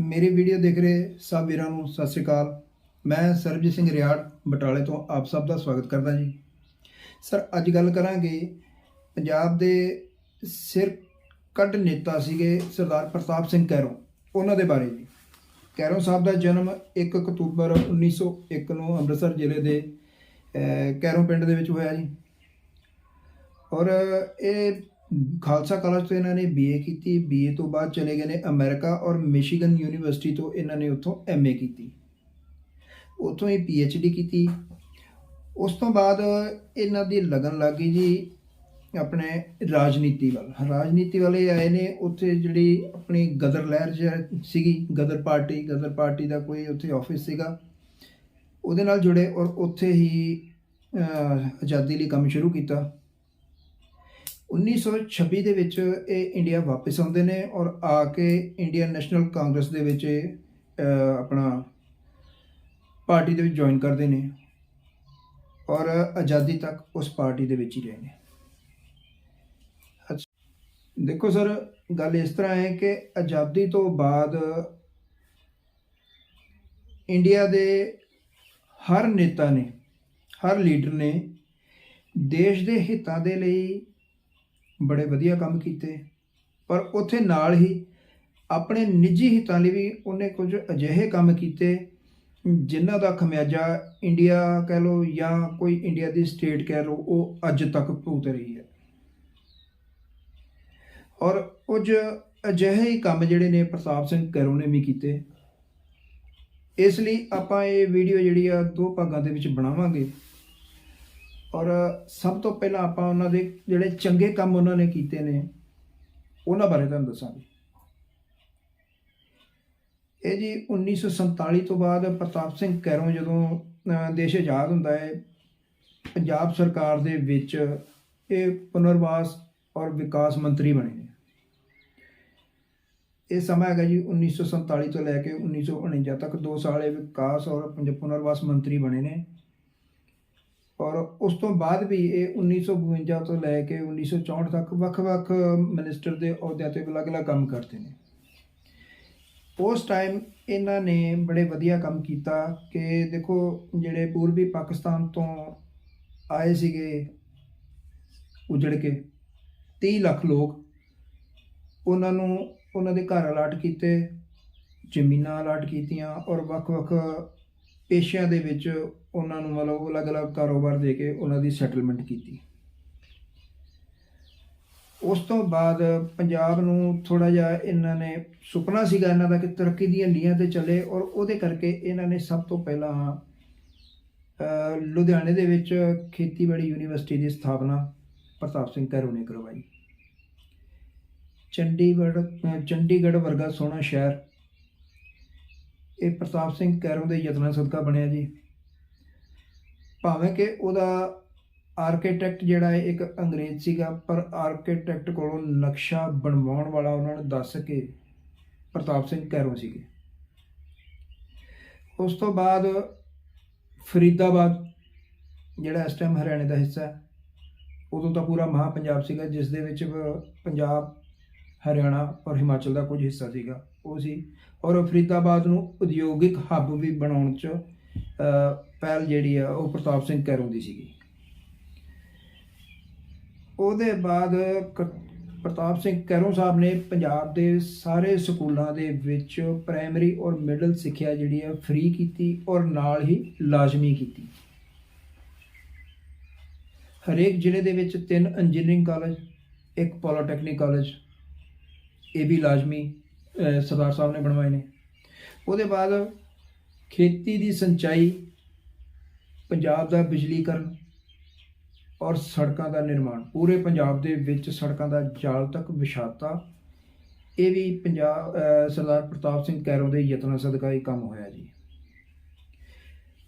ਮੇਰੀ ਵੀਡੀਓ ਦੇਖ ਰਹੇ ਸਭ ਵੀਰਾਂ ਨੂੰ ਸਤਿ ਸ੍ਰੀ ਅਕਾਲ। ਮੈਂ ਸਰਬਜੀਤ ਸਿੰਘ ਰਿਆੜ, ਬਟਾਲੇ ਤੋਂ ਆਪ ਸਭ ਦਾ ਸਵਾਗਤ ਕਰਦਾ ਜੀ। ਸਰ, ਅੱਜ ਗੱਲ ਕਰਾਂਗੇ ਪੰਜਾਬ ਦੇ ਸਿਰ ਕੱਢ ਨੇਤਾ ਸੀਗੇ ਸਰਦਾਰ ਪ੍ਰਤਾਪ ਸਿੰਘ ਕੈਰੋਂ, ਉਹਨਾਂ ਦੇ ਬਾਰੇ ਜੀ। ਕੈਰੋਂ ਸਾਹਿਬ ਦਾ ਜਨਮ 1 ਅਕਤੂਬਰ 1901 ਨੂੰ ਅੰਮ੍ਰਿਤਸਰ ਜ਼ਿਲ੍ਹੇ ਦੇ ਕੈਰੋਂ ਪਿੰਡ ਦੇ ਵਿੱਚ ਹੋਇਆ ਜੀ। ਔਰ ਇਹ ਖਾਲਸਾ ਕਾਲਜ ਤੋਂ ਇਹਨਾਂ ਨੇ ਬੀਏ ਕੀਤੀ ਬੀਏ ਤੋਂ ਬਾਅਦ ਚਲੇ ਗਏ ਨੇ ਅਮਰੀਕਾ ਔਰ ਮਿਸ਼ੀਗਨ ਯੂਨੀਵਰਸਿਟੀ ਤੋਂ ਇਹਨਾਂ ਨੇ ਉੱਥੋਂ ਐਮਏ ਕੀਤੀ। ਉੱਥੋਂ ਹੀ ਪੀਐਚਡੀ ਕੀਤੀ। ਉਸ ਤੋਂ ਬਾਅਦ ਇਹਨਾਂ ਦੀ ਲਗਨ ਲੱਗੀ ਜੀ ਆਪਣੇ ਰਾਜਨੀਤੀ ਵੱਲ। ਰਾਜਨੀਤੀ ਵਾਲੇ ਆਏ ਨੇ, ਉੱਥੇ ਜਿਹੜੀ ਆਪਣੀ ਗਦਰ ਲਹਿਰ ਜ- ਸੀਗੀ, ਗਦਰ ਪਾਰਟੀ ਗਦਰ ਪਾਰਟੀ ਦਾ ਕੋਈ ਉੱਥੇ ਆਫਿਸ ਸੀਗਾ। ਉਹਦੇ ਨਾਲ ਜੁੜੇ ਔਰ ਉੱਥੇ ਹੀ ਆਜ਼ਾਦੀ ਲਈ ਕੰਮ ਸ਼ੁਰੂ ਕੀਤਾ। 1926 ਦੇ ਵਿੱਚ ਇਹ ਇੰਡੀਆ ਵਾਪਸ ਆਉਂਦੇ ਨੇ ਔਰ ਆ ਕੇ ਇੰਡੀਅਨ ਨੈਸ਼ਨਲ ਕਾਂਗਰਸ ਦੇ ਵਿੱਚ ਆਪਣਾ ਪਾਰਟੀ ਦੇ ਵਿੱਚ ਜੁਆਇਨ ਕਰਦੇ ਨੇ ਔਰ ਆਜ਼ਾਦੀ ਤੱਕ ਉਸ ਪਾਰਟੀ ਦੇ ਵਿੱਚ ਹੀ ਰਹੇ ਨੇ। ਅੱਛਾ, ਦੇਖੋ ਸਰ ਗੱਲ ਇਸ ਤਰ੍ਹਾਂ ਹੈ ਕਿ ਆਜ਼ਾਦੀ ਤੋਂ ਬਾਅਦ ਇੰਡੀਆ ਦੇ ਹਰ ਨੇਤਾ ਨੇ ਹਰ ਲੀਡਰ ਨੇ ਦੇਸ਼ ਦੇ ਹਿੱਤਾਂ ਦੇ ਲਈ ਬੜੇ ਵਧੀਆ ਕੰਮ ਕੀਤੇ। ਪਰ ਉੱਥੇ ਨਾਲ ਹੀ ਆਪਣੇ ਨਿੱਜੀ ਹਿੱਤਾਂ ਲਈ ਵੀ ਉਹਨੇ ਕੁਝ ਅਜਿਹੇ ਕੰਮ ਕੀਤੇ, ਜਿਨ੍ਹਾਂ ਦਾ ਖਮਿਆਜਾ ਇੰਡੀਆ ਕਹਿ ਲਓ ਜਾਂ ਕੋਈ ਇੰਡੀਆ ਦੀ ਸਟੇਟ ਕਹਿ ਲਓ, ਉਹ ਅੱਜ ਤੱਕ ਭੁਗਤ ਰਹੀ ਹੈ। ਔਰ ਕੁਝ ਅਜਿਹੇ ਹੀ ਕੰਮ ਜਿਹੜੇ ਨੇ ਪ੍ਰਤਾਪ ਸਿੰਘ ਕੈਰੋਂ ਨੇ ਵੀ ਕੀਤੇ। ਇਸ ਲਈ ਆਪਾਂ ਇਹ ਵੀਡੀਓ ਜਿਹੜੀ ਆ ਦੋ ਭਾਗਾਂ ਦੇ ਵਿੱਚ ਬਣਾਵਾਂਗੇ। ਔਰ ਸਭ ਤੋਂ ਪਹਿਲਾਂ ਆਪਾਂ ਉਹਨਾਂ ਦੇ ਜਿਹੜੇ ਚੰਗੇ ਕੰਮ ਉਹਨਾਂ ਨੇ ਕੀਤੇ ਨੇ, ਉਹਨਾਂ ਬਾਰੇ ਤੁਹਾਨੂੰ ਦੱਸਾਂਗੇ। ਇਹ ਜੀ 1947 ਤੋਂ ਬਾਅਦ ਪ੍ਰਤਾਪ ਸਿੰਘ ਕੈਰੋਂ ਜਦੋਂ ਦੇਸ਼ ਆਜ਼ਾਦ ਹੁੰਦਾ ਹੈ, ਪੰਜਾਬ ਸਰਕਾਰ ਦੇ ਵਿੱਚ ਇਹ ਪੁਨਰਵਾਸ ਔਰ ਵਿਕਾਸ ਮੰਤਰੀ ਬਣੇ ਨੇ। ਇਹ ਸਮਾਂ ਹੈਗਾ ਜੀ 1947 ਤੋਂ ਲੈ ਕੇ 1949 ਤੱਕ 2 ਸਾਲ ਇਹ ਵਿਕਾਸ ਔਰ ਪੰਜ- ਪੁਨਰਵਾਸ ਮੰਤਰੀ ਬਣੇ ਨੇ। ਔਰ ਉਸ ਤੋਂ ਬਾਅਦ ਵੀ ਇਹ 1952 ਤੋਂ ਲੈ ਕੇ 1964 ਤੱਕ ਵੱਖ-ਵੱਖ ਮਿਨਿਸਟਰ ਦੇ ਅਹੁਦਿਆਂ ਤੇ ਅਲੱਗ-ਅਲੱਗ ਕੰਮ ਕਰਦੇ ਨੇ। ਉਸ ਟਾਈਮ ਇਹਨਾਂ ਨੇ ਬੜੇ ਵਧੀਆ ਕੰਮ ਕੀਤਾ ਕਿ ਦੇਖੋ ਜਿਹੜੇ ਪੂਰਬੀ ਪਾਕਿਸਤਾਨ ਤੋਂ ਆਏ ਸੀਗੇ ਉਜੜ ਕੇ 30 ਲੱਖ ਲੋਕ, ਉਹਨਾਂ ਨੂੰ, ਉਹਨਾਂ ਦੇ ਘਰ ਅਲਾਟ ਕੀਤੇ, ਜ਼ਮੀਨਾਂ ਅਲਾਟ ਕੀਤੀਆਂ ਔਰ ਵੱਖ-ਵੱਖ ਪੇਸ਼ਿਆਂ ਦੇ ਵਿੱਚ ਉਹਨਾਂ ਨੂੰ ਮਤਲਬ ਅਲੱਗ-ਅਲੱਗ ਕਾਰੋਬਾਰ ਦੇ ਕੇ ਉਹਨਾਂ ਦੀ ਸੈਟਲਮੈਂਟ ਕੀਤੀ। ਉਸ ਤੋਂ ਬਾਅਦ ਪੰਜਾਬ ਨੂੰ ਥੋੜਾ ਜਿਹਾ ਇਹਨਾਂ ਨੇ ਸੁਪਨਾ ਸੀਗਾ ਇਹਨਾਂ ਦਾ ਕਿ ਤਰੱਕੀ ਦੀਆਂ ਲੀਹਾਂ ਤੇ ਚੱਲੇ ਔਰ ਉਹਦੇ ਕਰਕੇ ਇਹਨਾਂ ਨੇ ਸਭ ਤੋਂ ਪਹਿਲਾਂ ਲੁਧਿਆਣੇ ਦੇ ਵਿੱਚ ਖੇਤੀਬਾੜੀ ਯੂਨੀਵਰਸਿਟੀ ਦੀ ਸਥਾਪਨਾ ਪ੍ਰਤਾਪ ਸਿੰਘ ਕੈਰੋਂ ਨੇ ਕਰਵਾਈ। ਚੰਡੀਗੜ੍ਹ ਚੰਡੀਗੜ੍ਹ ਵਰਗਾ ਸੋਹਣਾ ਸ਼ਹਿਰ ਇਹ ਪ੍ਰਤਾਪ ਸਿੰਘ ਕੈਰੋਂ ਦੇ ਯਤਨਾਂ ਸਦਕਾ ਬਣਿਆ ਜੀ। ਭਾਵੇਂ ਕਿ ਉਹਦਾ ਆਰਕੀਟੈਕਟ ਜਿਹੜਾ ਹੈ ਇੱਕ ਅੰਗਰੇਜ਼ ਸੀਗਾ, ਪਰ ਆਰਕੀਟੈਕਟ ਕੋਲੋਂ ਨਕਸ਼ਾ ਬਣਵਾਉਣ ਵਾਲਾ ਉਹਨਾਂ ਨੂੰ ਦੱਸ ਕੇ ਪ੍ਰਤਾਪ ਸਿੰਘ ਕੈਰੋਂ ਸੀਗੇ। ਉਸ ਤੋਂ ਬਾਅਦ ਫਰੀਦਾਬਾਦ ਜਿਹੜਾ ਇਸ ਟਾਈਮ ਹਰਿਆਣੇ ਦਾ ਹਿੱਸਾ ਹੈ ਉਦੋਂ ਤਾਂ ਪੂਰਾ ਮਹਾ ਪੰਜਾਬ ਸੀਗਾ, ਜਿਸ ਦੇ ਵਿੱਚ ਪੰਜਾਬ ਹਰਿਆਣਾ ਔਰ ਹਿਮਾਚਲ ਦਾ ਕੁਝ ਹਿੱਸਾ ਸੀਗਾ, ਉਹ ਸੀ। ਔਰ ਫਰੀਦਾਬਾਦ ਨੂੰ ਉਦਯੋਗਿਕ ਹੱਬ ਵੀ ਬਣਾਉਣ 'ਚ ਪਹਿਲ ਜਿਹੜੀ ਆ, ਉਹ ਪ੍ਰਤਾਪ ਸਿੰਘ ਕੈਰੋਂ ਦੀ ਸੀਗੀ। ਉਹਦੇ ਬਾਅਦ ਕ- ਪ੍ਰਤਾਪ ਸਿੰਘ ਕੈਰੋਂ ਸਾਹਿਬ ਨੇ ਪੰਜਾਬ ਦੇ ਸਾਰੇ ਸਕੂਲਾਂ ਦੇ ਵਿੱਚ ਪ੍ਰਾਇਮਰੀ ਔਰ ਮਿਡਲ ਸਿੱਖਿਆ ਜਿਹੜੀ ਹੈ ਫ੍ਰੀ ਕੀਤੀ ਔਰ ਨਾਲ ਹੀ ਲਾਜ਼ਮੀ ਕੀਤੀ। ਹਰੇਕ ਜ਼ਿਲ੍ਹੇ ਦੇ ਵਿੱਚ ਤਿੰਨ ਇੰਜੀਨੀਅਰਿੰਗ ਕਾਲਜ ਇੱਕ ਪੋਲੀਟੈਕਨਿਕ ਕਾਲਜ ਇਹ ਵੀ ਲਾਜ਼ਮੀ ਸਰਦਾਰ ਸਾਹਿਬ ਨੇ ਬਣਵਾਏ ਨੇ। ਉਹਦੇ ਬਾਅਦ ਖੇਤੀ ਦੀ ਸਿੰਚਾਈ, ਪੰਜਾਬ ਦਾ ਬਿਜਲੀਕਰਨ ਔਰ ਸੜਕਾਂ ਦਾ ਨਿਰਮਾਣ। ਪੂਰੇ ਪੰਜਾਬ ਦੇ ਵਿੱਚ ਸੜਕਾਂ ਦਾ ਜਾਲ ਤੱਕ ਵਿਛਾਤਾ। ਇਹ ਵੀ ਪੰਜਾਬ ਸਰਦਾਰ ਪ੍ਰਤਾਪ ਸਿੰਘ ਕੈਰੋਂ ਦੇ ਯਤਨਾਂ ਸਦਕਾ ਹੀ ਕੰਮ ਹੋਇਆ ਜੀ।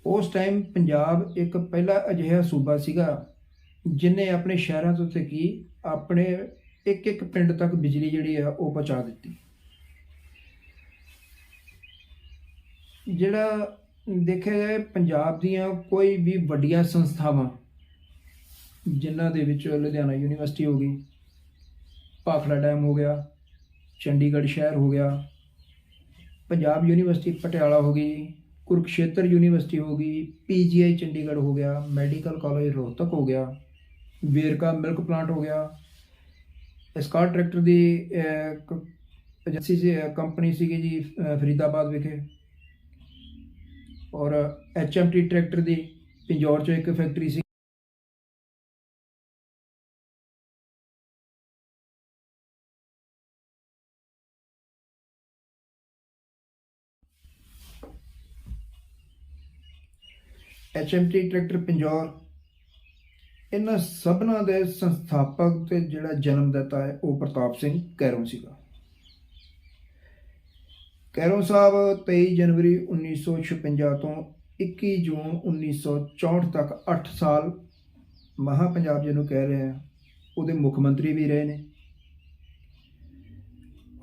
ਉਸ ਟਾਈਮ ਪੰਜਾਬ ਇੱਕ ਪਹਿਲਾ ਅਜਿਹਾ ਸੂਬਾ ਸੀਗਾ, ਜਿਨੇ ਆਪਣੇ ਸ਼ਹਿਰਾਂ ਤੋਂ ਤੇ ਕੀ, ਆਪਣੇ ਇੱਕ ਇੱਕ ਪਿੰਡ ਤੱਕ ਬਿਜਲੀ ਜਿਹੜੀ ਆ ਉਹ ਪਹੁੰਚਾ ਦਿੱਤੀ। ਜਿਹੜਾ ਦੇਖਿਆ ਜਾਏ ਪੰਜਾਬ ਦੀਆਂ ਕੋਈ ਵੀ ਵੱਡੀਆਂ ਸੰਸਥਾਵਾਂ, ਜਿਨ੍ਹਾਂ ਦੇ ਵਿੱਚ ਲੁਧਿਆਣਾ ਯੂਨੀਵਰਸਿਟੀ ਹੋ ਗਈ, ਭਾਖੜਾ ਡੈਮ ਹੋ ਗਿਆ, ਚੰਡੀਗੜ੍ਹ ਸ਼ਹਿਰ ਹੋ ਗਿਆ, ਪੰਜਾਬ ਯੂਨੀਵਰਸਿਟੀ ਪਟਿਆਲਾ ਹੋ ਗਈ, ਕੁਰਕਸ਼ੇਤਰ ਯੂਨੀਵਰਸਿਟੀ ਹੋ ਗਈ, ਪੀਜੀਆਈ ਚੰਡੀਗੜ੍ਹ ਹੋ ਗਿਆ, ਮੈਡੀਕਲ ਕਾਲਜ ਰੋਹਤਕ ਹੋ ਗਿਆ, ਵੇਰਕਾ ਮਿਲਕ ਪਲਾਂਟ ਹੋ ਗਿਆ ਸਕਾਰ ਟਰੈਕਟਰ ਦੀ ਏਜੰਸੀ ਸੀ ਕੰਪਨੀ ਸੀਗੀ ਜੀ ਫਰੀਦਾਬਾਦ ਵਿਖੇ। ਔਰ ਐਚਐਮਟੀ ਟਰੈਕਟਰ ਦੀ ਪਿੰਜੌਰ 'ਚ ਇੱਕ ਫੈਕਟਰੀ ਸੀ। ਐਚਐਮਟੀ ਟਰੈਕਟਰ ਪਿੰਜੌਰ ਇਹਨਾਂ ਸਭਨਾਂ ਦੇ ਸੰਸਥਾਪਕ ਤੇ ਜਿਹੜਾ ਜਨਮਦਾਤਾ ਹੈ, ਉਹ ਪ੍ਰਤਾਪ ਸਿੰਘ ਕੈਰੋਂ ਸੀਗਾ। ਕੈਰੋਂ ਸਾਹਿਬ 23 ਜਨਵਰੀ 1956 ਤੋਂ 21 ਜੂਨ 1964 ਤੱਕ 8 ਸਾਲ ਮਹਾ ਪੰਜਾਬ ਜਿਹਨੂੰ ਕਹਿ ਰਹੇ ਆ ਉਹਦੇ ਮੁੱਖ ਮੰਤਰੀ ਵੀ ਰਹੇ ਨੇ।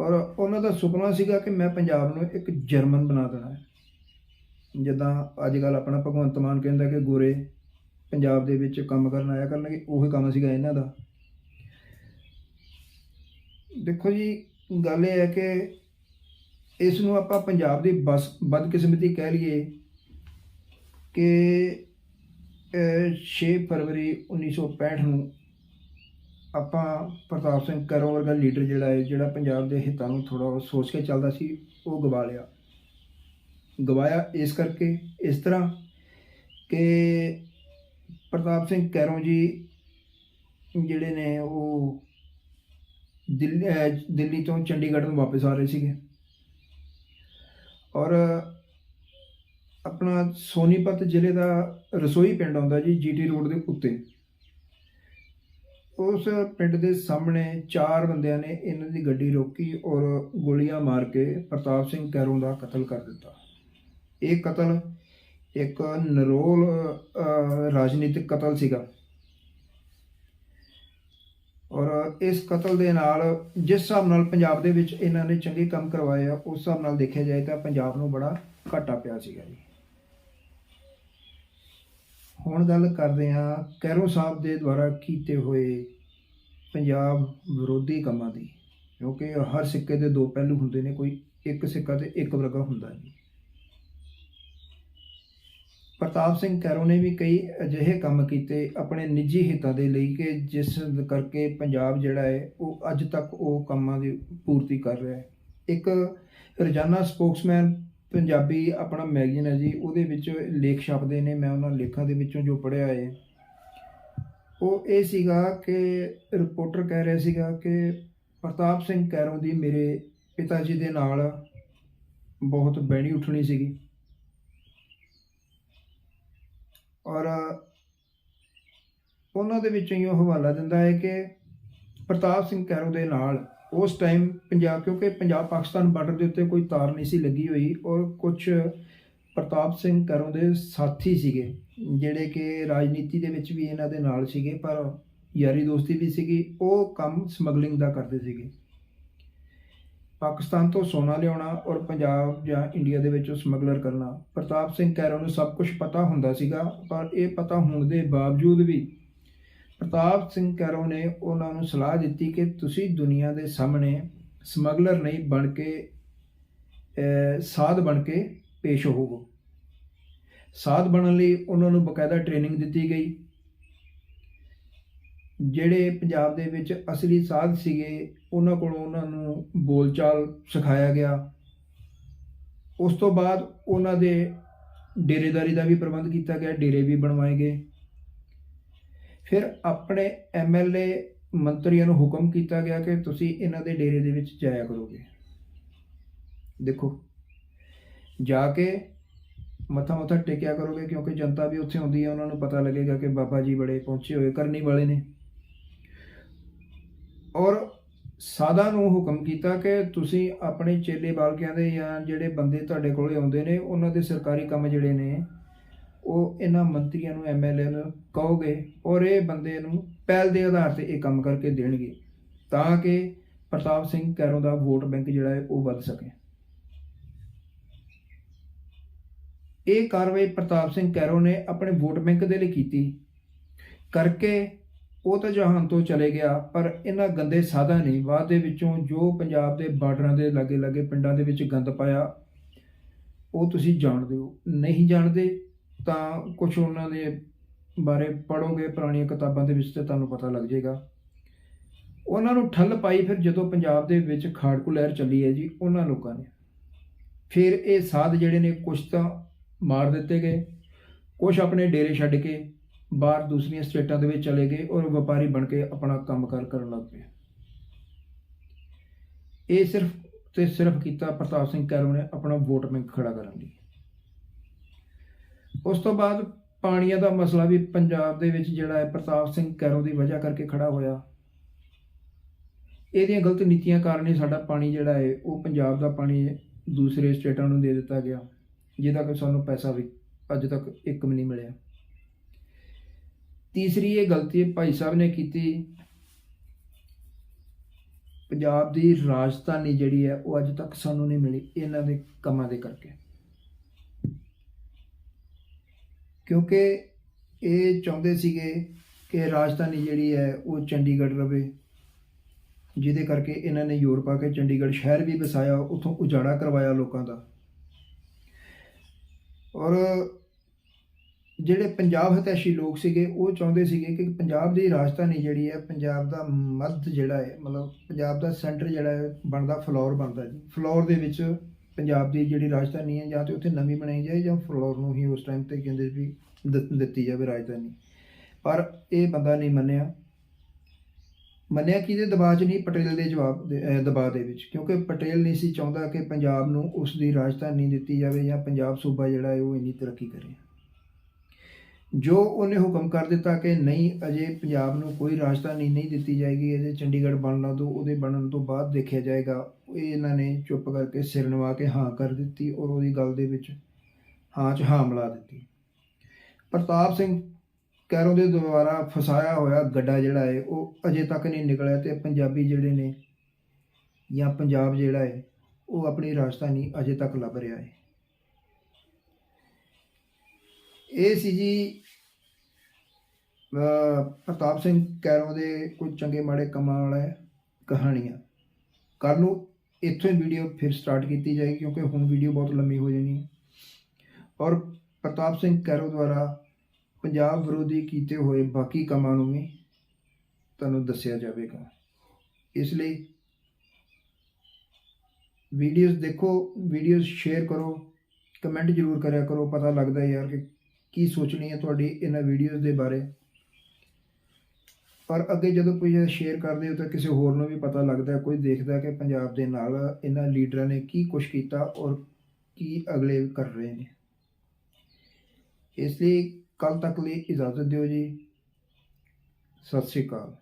ਔਰ ਉਹਨਾਂ ਦਾ ਸੁਪਨਾ ਸੀਗਾ ਕਿ ਮੈਂ ਪੰਜਾਬ ਨੂੰ ਇੱਕ ਜਰਮਨ ਬਣਾ ਦੇਣਾ ਹੈ। ਜਿੱਦਾਂ ਅੱਜ ਕੱਲ ਆਪਣਾ ਭਗਵੰਤ ਮਾਨ ਕਹਿੰਦਾ ਕਿ ਗੋਰੇ ਪੰਜਾਬ ਦੇ ਵਿੱਚ ਕੰਮ ਕਰਨ ਆਇਆ ਕਰਨਗੇ ਉਹੀ ਕੰਮ ਸੀਗਾ ਇਹਨਾਂ ਦਾ। ਦੇਖੋ ਜੀ ਗੱਲ ਇਹ ਹੈ ਕਿ ਇਸ ਨੂੰ ਆਪਾਂ ਪੰਜਾਬ ਦੀ ਬਸ ਬਦਕਿਸਮਤੀ ਕਹਿ ਲਈਏ ਕਿ ਅਹ, 6 ਫਰਵਰੀ 1965 ਨੂੰ ਆਪਾਂ ਪ੍ਰਤਾਪ ਸਿੰਘ ਕਰੋ ਵਰਗਾ ਲੀਡਰ ਜਿਹੜਾ ਹੈ ਜਿਹੜਾ ਪੰਜਾਬ ਦੇ ਹਿੱਤਾਂ ਨੂੰ ਥੋੜਾ ਸੋਚ ਕੇ ਚੱਲਦਾ ਸੀ ਉਹ ਗਵਾ ਲਿਆ। ਗਵਾਇਆ ਇਸ ਕਰਕੇ ਇਸ ਤਰ੍ਹਾਂ ਕਿ ਪ੍ਰਤਾਪ ਸਿੰਘ ਕੈਰੋਂ ਜੀ ਜਿਹੜੇ ਨੇ ਉਹ ਦਿੱਲੀ ਦਿੱਲੀ ਤੋਂ ਚੰਡੀਗੜ੍ਹ ਨੂੰ ਵਾਪਸ ਆ ਰਹੇ ਸੀਗੇ। ਔਰ ਆਪਣਾ ਸੋਨੀਪਤ ਜ਼ਿਲ੍ਹੇ ਦਾ ਰਸੋਈ ਪਿੰਡ ਆਉਂਦਾ ਜੀ, ਜੀਟੀ ਰੋਡ ਦੇ ਉੱਤੇ। ਉਸ ਪਿੰਡ ਦੇ ਸਾਹਮਣੇ ਚਾਰ ਬੰਦਿਆਂ ਨੇ ਇਹਨਾਂ ਦੀ ਗੱਡੀ ਰੋਕੀ ਔਰ ਗੋਲੀਆਂ ਮਾਰ ਕੇ ਪ੍ਰਤਾਪ ਸਿੰਘ ਕੈਰੋਂ ਦਾ ਕਤਲ ਕਰ ਦਿੱਤਾ। ਇਹ ਕਤਲ ਇੱਕ ਨਰੋਲ ਰਾਜਨੀਤਿਕ ਕਤਲ ਸੀਗਾ। ਔਰ ਇਸ ਕਤਲ ਦੇ ਨਾਲ, ਜਿਸ ਹਿਸਾਬ ਨਾਲ ਪੰਜਾਬ ਦੇ ਵਿੱਚ ਇਹਨਾਂ ਨੇ ਚੰਗੇ ਕੰਮ ਕਰਵਾਏ ਆ, ਉਸ ਹਿਸਾਬ ਨਾਲ ਦੇਖਿਆ ਜਾਏ ਤਾਂ ਪੰਜਾਬ ਨੂੰ ਬੜਾ ਘਾਟਾ ਪਿਆ ਸੀਗਾ ਜੀ। ਹੁਣ ਗੱਲ ਕਰਦੇ ਹਾਂ ਕੈਰੋ ਸਾਹਿਬ ਦੇ ਦੁਆਰਾ ਕੀਤੇ ਹੋਏ ਪੰਜਾਬ ਵਿਰੋਧੀ ਕੰਮਾਂ ਦੀ, ਕਿਉਂਕਿ ਹਰ ਸਿੱਕੇ ਦੇ ਦੋ ਪਹਿਲੂ ਹੁੰਦੇ ਨੇ, ਕੋਈ ਇੱਕ ਸਿੱਕਾ ਤੇ ਇੱਕ ਵਰਗਾ ਹੁੰਦਾ ਨਹੀਂ। ਪ੍ਰਤਾਪ ਸਿੰਘ ਕੈਰੋਂ ਨੇ ਵੀ ਕਈ ਅਜਿਹੇ ਕੰਮ ਕੀਤੇ ਆਪਣੇ ਨਿੱਜੀ ਹਿੱਤਾਂ ਦੇ ਲਈ ਕਿ ਜਿਸ ਕਰਕੇ ਪੰਜਾਬ ਜਿਹੜਾ ਹੈ, ਉਹ ਅੱਜ ਤੱਕ ਉਹ ਕੰਮਾਂ ਦੀ ਪੂਰਤੀ ਕਰ ਰਿਹਾ ਹੈ। ਇੱਕ ਰੋਜ਼ਾਨਾ ਸਪੋਕਸਮੈਨ ਪੰਜਾਬੀ ਆਪਣਾ ਮੈਗਜ਼ੀਨ ਹੈ ਜੀ, ਉਹਦੇ ਵਿੱਚ ਲੇਖ ਛਪਦੇ ਨੇ, ਮੈਂ ਉਹਨਾਂ ਲੇਖਾਂ ਦੇ ਵਿੱਚੋਂ ਜੋ ਪੜ੍ਹਿਆ ਹੈ। ਉਹ ਇਹ ਸੀਗਾ ਕਿ ਰਿਪੋਰਟਰ ਕਹਿ ਰਿਹਾ ਸੀਗਾ ਕਿ ਪ੍ਰਤਾਪ ਸਿੰਘ ਕੈਰੋਂ ਦੀ ਮੇਰੇ ਪਿਤਾ ਜੀ ਦੇ ਨਾਲ ਬਹੁਤ ਬਹਿਣੀ ਉੱਠਣੀ ਸੀਗੀ। ਔਰ ਉਹਨਾਂ ਦੇ ਵਿੱਚੋਂ ਹੀ ਉਹ ਹਵਾਲਾ ਦਿੰਦਾ ਹੈ ਕਿ ਪ੍ਰਤਾਪ ਸਿੰਘ ਕੈਰੋਂ ਦੇ ਨਾਲ ਉਸ ਟਾਈਮ ਪੰਜਾਬ, ਕਿਉਂਕਿ ਪੰਜਾਬ ਪਾਕਿਸਤਾਨ ਬਾਰਡਰ ਦੇ ਉੱਤੇ ਕੋਈ ਤਾਰ ਨਹੀਂ ਸੀ ਲੱਗੀ ਹੋਈ ਔਰ ਕੁਝ ਪ੍ਰਤਾਪ ਸਿੰਘ ਕੈਰੋਂ ਦੇ ਸਾਥੀ ਸੀਗੇ, ਜਿਹੜੇ ਕਿ ਰਾਜਨੀਤੀ ਦੇ ਵਿੱਚ ਵੀ ਇਹਨਾਂ ਦੇ ਨਾਲ ਸੀਗੇ, ਪਰ ਯਾਰੀ ਦੋਸਤੀ ਵੀ ਸੀਗੀ, ਉਹ ਕੰਮ ਸਮਗਲਿੰਗ ਦਾ ਕਰਦੇ ਸੀਗੇ। ਪਾਕਿਸਤਾਨ ਤੋਂ ਸੋਨਾ ਲਿਆਉਣਾ ਔਰ ਪੰਜਾਬ ਜਾਂ ਇੰਡੀਆ ਦੇ ਵਿੱਚ ਸਮਗਲਰ ਕਰਨਾ। ਪ੍ਰਤਾਪ ਸਿੰਘ ਕੈਰੋਂ ਨੂੰ ਸਭ ਕੁਝ ਪਤਾ ਹੁੰਦਾ ਸੀਗਾ, ਪਰ ਇਹ ਪਤਾ ਹੋਣ ਦੇ ਬਾਵਜੂਦ ਵੀ ਪ੍ਰਤਾਪ ਸਿੰਘ ਕੈਰੋਂ ਨੇ ਉਹਨਾਂ ਨੂੰ ਸਲਾਹ ਦਿੱਤੀ ਕਿ ਤੁਸੀਂ ਦੁਨੀਆ ਦੇ ਸਾਹਮਣੇ ਸਮਗਲਰ ਨਹੀਂ ਬਣ ਕੇ ਸਾਧ ਬਣ ਕੇ ਪੇਸ਼ ਹੋਵੋ। ਸਾਧ ਬਣਨ ਲਈ ਉਹਨਾਂ ਨੂੰ ਬਕਾਇਦਾ ਟ੍ਰੇਨਿੰਗ ਦਿੱਤੀ ਗਈ। ਜਿਹੜੇ ਪੰਜਾਬ ਦੇ ਵਿੱਚ ਅਸਲੀ ਸਾਧ ਸੀਗੇ, ਉਹਨਾਂ ਕੋਲੋਂ ਉਹਨਾਂ ਨੂੰ ਬੋਲਚਾਲ ਸਿਖਾਇਆ ਗਿਆ। ਉਸ ਤੋਂ ਬਾਅਦ ਉਹਨਾਂ ਦੇ ਡੇਰੇਦਾਰੀ ਦਾ ਵੀ ਪ੍ਰਬੰਧ ਕੀਤਾ ਗਿਆ, ਡੇਰੇ ਵੀ ਬਣਵਾਏ ਗਏ। ਫਿਰ ਆਪਣੇ ਐਮਐਲਏ ਮੰਤਰੀਆਂ ਨੂੰ ਹੁਕਮ ਕੀਤਾ ਗਿਆ ਕਿ ਤੁਸੀਂ ਇਹਨਾਂ ਦੇ ਡੇਰੇ ਦੇ ਵਿੱਚ ਜਾਇਆ ਕਰੋਗੇ। ਦੇਖੋ, ਜਾ ਕੇ ਮੱਥਾ ਮੱਥਾ ਟੇਕਿਆ ਕਰੋਗੇ ਕਿਉਂਕਿ ਜਨਤਾ ਵੀ ਉੱਥੇ ਆਉਂਦੀ ਹੈ, ਉਹਨਾਂ ਨੂੰ ਪਤਾ ਲੱਗੇਗਾ ਕਿ ਬਾਬਾ ਜੀ ਬੜੇ ਪਹੁੰਚੇ ਹੋਏ, ਕਰਨੀ ਵਾਲੇ ਨੇ। ਔਰ ਸਾਦਾ ਨੂੰ ਹੁਕਮ ਕੀਤਾ ਕਿ ਤੁਸੀਂ ਆਪਣੇ ਚੇਲੇ ਬਾਲਕਿਆਂ ਦੇ ਜਾਂ ਜਿਹੜੇ ਬੰਦੇ ਤੁਹਾਡੇ ਕੋਲੇ ਆਉਂਦੇ ਨੇ, ਉਹਨਾਂ ਦੇ ਸਰਕਾਰੀ ਕੰਮ ਜਿਹੜੇ ਨੇ, ਉਹ ਇਹਨਾਂ ਮੰਤਰੀਆਂ ਨੂੰ ਐਮਐਲਏ ਨੂੰ ਕਹੋਗੇ ਔਰ ਇਹ ਬੰਦੇ ਨੂੰ ਪਹਿਲ ਦੇ ਆਧਾਰ ਤੇ ਇਹ ਕੰਮ ਕਰਕੇ ਦੇਣਗੇ ਤਾਂ ਕਿ ਪ੍ਰਤਾਪ ਸਿੰਘ ਕੈਰੋਂ ਦਾ ਵੋਟ ਬੈਂਕ ਜਿਹੜਾ ਹੈ ਉਹ ਵੱਧ ਸਕੇ। ਇਹ ਕਾਰਵਾਈ ਪ੍ਰਤਾਪ ਸਿੰਘ ਕੈਰੋਂ ਨੇ ਆਪਣੇ ਵੋਟ ਬੈਂਕ ਦੇ ਲਈ ਕੀਤੀ। ਕਰਕੇ ਉਹ ਤਾਂ ਜਹਾਨ ਤੋਂ ਚਲੇ ਗਿਆ, ਪਰ ਇਹਨਾਂ ਗੰਦੇ ਸਾਧਾਂ ਨੇ ਬਾਅਦ ਦੇ ਵਿੱਚੋਂ ਜੋ ਪੰਜਾਬ ਦੇ ਬਾਰਡਰਾਂ ਦੇ ਲਾਗੇ ਲਾਗੇ ਪਿੰਡਾਂ ਦੇ ਵਿੱਚ ਗੰਦ ਪਾਇਆ, ਉਹ ਤੁਸੀਂ ਜਾਣਦੇ ਹੋ। ਨਹੀਂ ਜਾਣਦੇ ਤਾਂ ਕੁਝ ਉਹਨਾਂ ਦੇ ਬਾਰੇ ਪੜੋਗੇ ਪੁਰਾਣੀਆਂ ਕਿਤਾਬਾਂ ਦੇ ਵਿੱਚ ਤੇ ਤੁਹਾਨੂੰ ਪਤਾ ਲੱਗ ਜਾਏਗਾ। ਉਹਨਾਂ ਨੂੰ ਠੱਲ ਪਾਈ ਫਿਰ ਜਦੋਂ ਪੰਜਾਬ ਦੇ ਵਿੱਚ ਖਾੜਕੂ ਲਹਿਰ ਚੱਲੀ ਹੈ ਜੀ, ਉਹਨਾਂ ਲੋਕਾਂ ਨੇ। ਫਿਰ ਇਹ ਸਾਧ ਜਿਹੜੇ ਨੇ ਕੁਛ ਤਾਂ ਮਾਰ ਦਿੱਤੇ ਗਏ, ਕੁਛ ਆਪਣੇ ਡੇਰੇ ਛੱਡ ਕੇ ਬਾਹਰ ਦੂਸਰੀਆਂ ਸਟੇਟਾਂ ਦੇ ਵਿੱਚ ਚਲੇ ਗਏ ਔਰ ਵਪਾਰੀ ਬਣ ਕੇ ਆਪਣਾ ਕੰਮਕਾਰ ਕਰਨ ਲੱਗ ਪਏ। ਇਹ ਸਿਰਫ ਤੇ ਸਿਰਫ ਕੀਤਾ ਪ੍ਰਤਾਪ ਸਿੰਘ ਕੈਰੋਂ ਨੇ ਆਪਣਾ ਵੋਟ ਬੈਂਕ ਖੜਾ ਕਰਨ ਲਈ। ਉਸ ਤੋਂ ਬਾਅਦ ਪਾਣੀਆਂ ਦਾ ਮਸਲਾ ਵੀ ਪੰਜਾਬ ਦੇ ਵਿੱਚ ਜਿਹੜਾ ਹੈ, ਪ੍ਰਤਾਪ ਸਿੰਘ ਕੈਰੋਂ ਦੀ ਵਜ੍ਹਾ ਕਰਕੇ ਖੜਾ ਹੋਇਆ। ਇਹਦੀਆਂ ਗਲਤ ਨੀਤੀਆਂ ਕਾਰਨ ਹੀ ਸਾਡਾ ਪਾਣੀ ਜਿਹੜਾ ਹੈ, ਉਹ ਪੰਜਾਬ ਦਾ ਪਾਣੀ ਦੂਸਰੇ ਸਟੇਟਾਂ ਨੂੰ ਦੇ ਦਿੱਤਾ ਗਿਆ। ਜਿਹਦਾ ਕਿ ਸਾਨੂੰ ਪੈਸਾ ਵੀ ਅੱਜ ਤੱਕ ਇੱਕ ਵੀ ਨਹੀਂ ਮਿਲਿਆ। ਤੀਸਰੀ ਇਹ ਗਲਤੀ ਭਾਈ ਸਾਹਿਬ ਨੇ ਕੀਤੀ। ਪੰਜਾਬ ਦੀ ਰਾਜਧਾਨੀ ਜਿਹੜੀ ਹੈ, ਉਹ ਅੱਜ ਤੱਕ ਸਾਨੂੰ ਨਹੀਂ ਮਿਲੀ ਇਹਨਾਂ ਦੇ ਕੰਮਾਂ ਦੇ ਕਰਕੇ। ਕਿਉਂਕਿ ਇਹ ਚਾਹੁੰਦੇ ਸੀਗੇ ਕਿ ਰਾਜਧਾਨੀ ਜਿਹੜੀ ਹੈ, ਉਹ ਚੰਡੀਗੜ੍ਹ ਰਵੇ, ਜਿਹਦੇ ਕਰਕੇ ਇਹਨਾਂ ਨੇ ਯੂਰਪ ਆ ਕੇ ਚੰਡੀਗੜ੍ਹ ਸ਼ਹਿਰ ਵੀ ਵਸਾਇਆ, ਉਥੋਂ ਉਜਾੜਾ ਕਰਵਾਇਆ ਲੋਕਾਂ ਦਾ। ਔਰ ਜਿਹੜੇ ਪੰਜਾਬ ਹਤੈਸ਼ੀ ਲੋਕ ਸੀਗੇ, ਉਹ ਚਾਹੁੰਦੇ ਸੀਗੇ ਕਿ ਪੰਜਾਬ ਦੀ ਰਾਜਧਾਨੀ ਜਿਹੜੀ ਹੈ, ਪੰਜਾਬ ਦਾ ਮੱਧ ਜਿਹੜਾ ਹੈ, ਮਤਲਬ ਪੰਜਾਬ ਦਾ ਸੈਂਟਰ ਜਿਹੜਾ ਹੈ, ਬਣਦਾ ਫਲੋਰ ਬਣਦਾ ਜੀ। ਫਲੋਰ ਦੇ ਵਿੱਚ ਪੰਜਾਬ ਦੀ ਜਿਹੜੀ ਰਾਜਧਾਨੀ ਹੈ, ਜਾਂ ਤੇ ਉੱਥੇ ਨਵੀਂ ਬਣਾਈ ਜਾਏ, ਜਾਂ ਫਲੋਰ ਨੂੰ ਹੀ ਉਸ ਟਾਈਮ ਤੇ ਕਹਿੰਦੇ ਵੀ ਦਿੱਤ- ਦਿੱਤੀ ਜਾਵੇ ਰਾਜਧਾਨੀ। ਪਰ ਇਹ ਬੰਦਾ ਨਹੀਂ ਮੰਨਿਆ। ਮੰਨਿਆ ਕਿਹਦੇ ਦਬਾਅ 'ਚ ਨਹੀਂ? ਪਟੇਲ ਦੇ ਜਵਾਬ ਦੇ ਦਬਾਅ ਦੇ ਵਿੱਚ। ਕਿਉਂਕਿ ਪਟੇਲ ਨਹੀਂ ਸੀ ਚਾਹੁੰਦਾ ਕਿ ਪੰਜਾਬ ਨੂੰ ਉਸ ਦੀ ਰਾਜਧਾਨੀ ਦਿੱਤੀ ਜਾਵੇ, ਜਾਂ ਪੰਜਾਬ ਸੂਬਾ ਜਿਹੜਾ ਹੈ, ਉਹ ਇੰਨੀ ਤਰੱਕੀ ਕਰੇ। ਜੋ ਉਹਨੇ ਹੁਕਮ ਕਰ ਦਿੱਤਾ ਕਿ ਨਹੀਂ, ਅਜੇ ਪੰਜਾਬ ਨੂੰ ਕੋਈ ਰਾਜਧਾਨੀ ਨਹੀਂ ਦਿੱਤੀ ਜਾਏਗੀ, ਅਜੇ ਚੰਡੀਗੜ੍ਹ ਬਣਨਾ ਤੋਂ, ਉਹਦੇ ਬਣਨ ਤੋਂ ਬਾਅਦ ਦੇਖਿਆ ਜਾਏਗਾ। ਇਹ ਇਹਨਾਂ ਨੇ ਚੁੱਪ ਕਰਕੇ ਸਿਰ ਨਵਾ ਕੇ ਹਾਂ ਕਰ ਦਿੱਤੀ ਔਰ ਉਹਦੀ ਗੱਲ ਦੇ ਵਿੱਚ ਹਾਂ 'ਚ ਹਾਂ ਮਿਲਾ ਦਿੱਤੀ। ਪ੍ਰਤਾਪ ਸਿੰਘ ਕੈਰੋਂ ਦੇ ਦੁਆਰਾ ਫਸਾਇਆ ਹੋਇਆ ਗੱਡਾ ਜਿਹੜਾ ਹੈ, ਉਹ ਅਜੇ ਤੱਕ ਨਹੀਂ ਨਿਕਲਿਆ ਤੇ ਪੰਜਾਬੀ ਜਿਹੜੇ ਨੇ ਜਾਂ ਪੰਜਾਬ ਜਿਹੜਾ ਹੈ, ਉਹ ਆਪਣੀ ਰਾਜਧਾਨੀ ਅਜੇ ਤੱਕ ਲੱਭ ਰਿਹਾ ਹੈ। ਇਹ ਸੀ ਜੀ ਪ੍ਰਤਾਪ ਸਿੰਘ ਕੈਰੋਂ ਦੇ ਕੁਝ ਚੰਗੇ ਮਾੜੇ ਕੰਮਾਂ ਵਾਲਾ ਕਹਾਣੀਆਂ। ਕੱਲ ਨੂੰ ਇੱਥੋਂ ਹੀ ਵੀਡੀਓ ਫਿਰ ਸਟਾਰਟ ਕੀਤੀ ਜਾਏਗੀ, ਕਿਉਂਕਿ ਹੁਣ ਵੀਡੀਓ ਬਹੁਤ ਲੰਮੀ ਹੋ ਜਾਣੀ ਹੈ। ਔਰ ਪ੍ਰਤਾਪ ਸਿੰਘ ਕੈਰੋਂ ਦੁਆਰਾ ਪੰਜਾਬ ਵਿਰੋਧੀ ਕੀਤੇ ਹੋਏ ਬਾਕੀ ਕੰਮਾਂ ਨੂੰ ਵੀ ਤੁਹਾਨੂੰ ਦੱਸਿਆ ਜਾਵੇਗਾ। ਇਸ ਲਈ ਵੀਡੀਓਜ਼ ਦੇਖੋ ਵੀਡੀਓਜ਼ ਸ਼ੇਅਰ ਕਰੋ ਕਮੈਂਟ ਜ਼ਰੂਰ ਕਰਿਆ ਕਰੋ, ਪਤਾ ਲੱਗਦਾ ਯਾਰ ਕਿ ਕੀ ਸੋਚਣੀ ਹੈ ਤੁਹਾਡੀ ਇਹਨਾਂ ਵੀਡੀਓਜ਼ ਦੇ ਬਾਰੇ? ਪਰ ਅੱਗੇ ਜਦੋਂ ਕੋਈ ਸ਼ੇਅਰ ਕਰਦੇ ਹੋ ਤਾਂ ਕਿਸੇ ਹੋਰ ਨੂੰ ਵੀ ਪਤਾ ਲੱਗਦਾ ਕੋਈ ਦੇਖਦਾ ਕਿ ਪੰਜਾਬ ਦੇ ਨਾਲ ਇਹਨਾਂ ਲੀਡਰਾਂ ਨੇ ਕੀ ਕੁਛ ਕੀਤਾ ਔਰ ਕੀ ਅਗਲੇ ਕਰ ਰਹੇ ਨੇ। ਇਸ ਲਈ ਕੱਲ ਤੱਕ ਲਈ ਇਜਾਜ਼ਤ ਦਿਓ ਜੀ। ਸਤਿ ਸ਼੍ਰੀ ਅਕਾਲ।